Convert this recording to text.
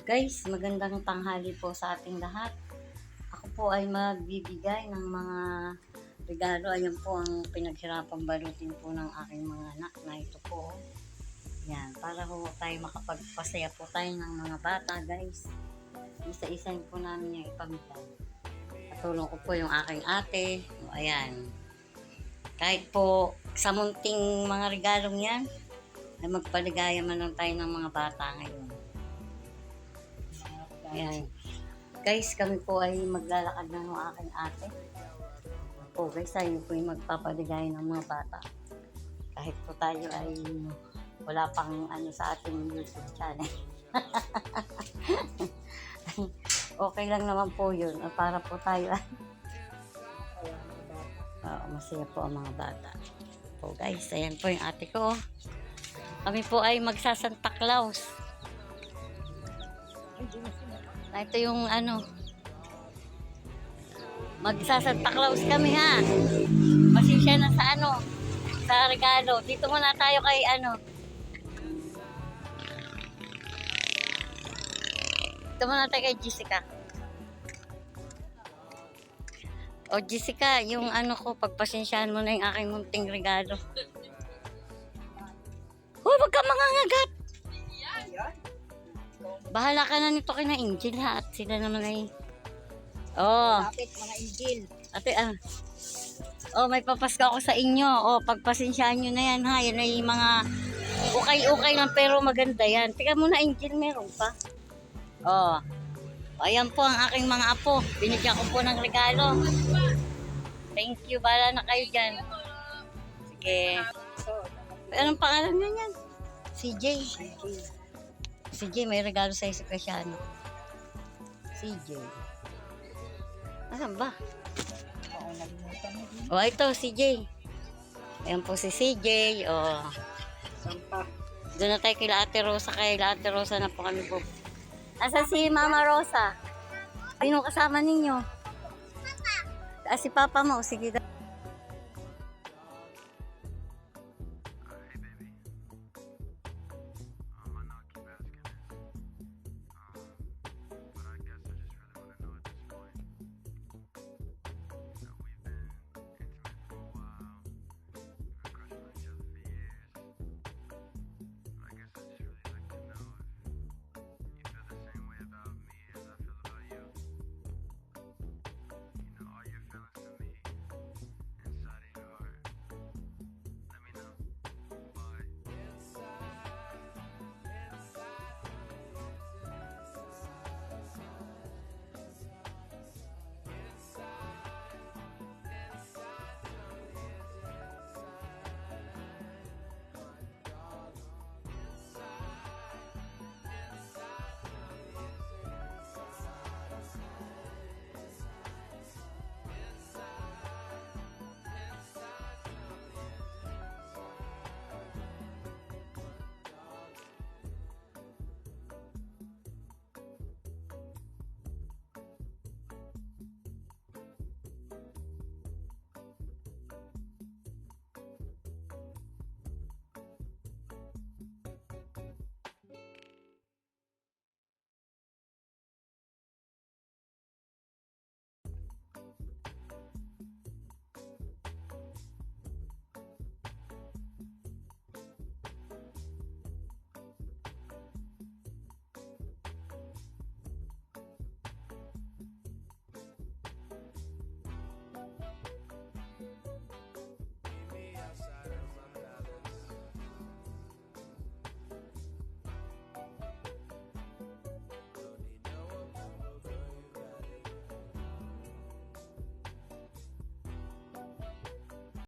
Guys, magandang tanghali po sa ating lahat. Ako po ay magbibigay ng mga regalo. Ayan po ang pinaghirapang balutin po ng aking mga anak na ito po. Yan, para po tayo makapagpasaya po tayo ng mga bata, guys. Isa-isa po namin yung ipamigay. Katulong ko po yung aking ate. O, ayan. Kahit po sa munting mga regalong yan, ay magpaligaya man lang tayo ng mga bata ngayon. Ayan. Guys, kami po ay maglalakad na ng aking ate. Po guys, tayo po ay magpapaligay ng mga bata. Kahit po tayo ay wala pang ano sa ating YouTube channel. okay lang naman po yun. Para po tayo ay Oo, masaya po ang mga bata. Po guys, ayan po yung ate ko. Kami po ay magsasanta Claus. Na ito yung ano. Magsasanta Claus kami ha. Pasensya na sa ano. Sa regalo. Dito muna tayo kay ano. Dito muna tayo kay Jessica. O Jessica, yung ano ko, pagpasensyahan mo na yung aking munting regalo. Hoy, wag ka mangangagat! Bahala ka na nito kina Angel ha, at sila naman ay... Oh, Kapit mga injil. ate ah. Oh, may papasko ako sa inyo. Oh, pagpasensyahan nyo na yan ha. Yan ay mga ukay-ukay lang pero maganda yan. Tika muna Angel, meron pa. Oh. Ayan po ang aking mga apo. Binigyan ko po ng regalo. Thank you. Bala na kayo dyan. Sige. Anong pangalan niya yan? CJ. CJ, may regalo sa si Cristiano. CJ. Asan ba? O, ito, CJ. Ayan po si CJ. O, Sampa. doon na tayo kay Ate Rosa. Kay Ate Rosa na po kami po. Asa si Mama Rosa? Sino kasama ninyo? Ah, si Papa mo. Sige.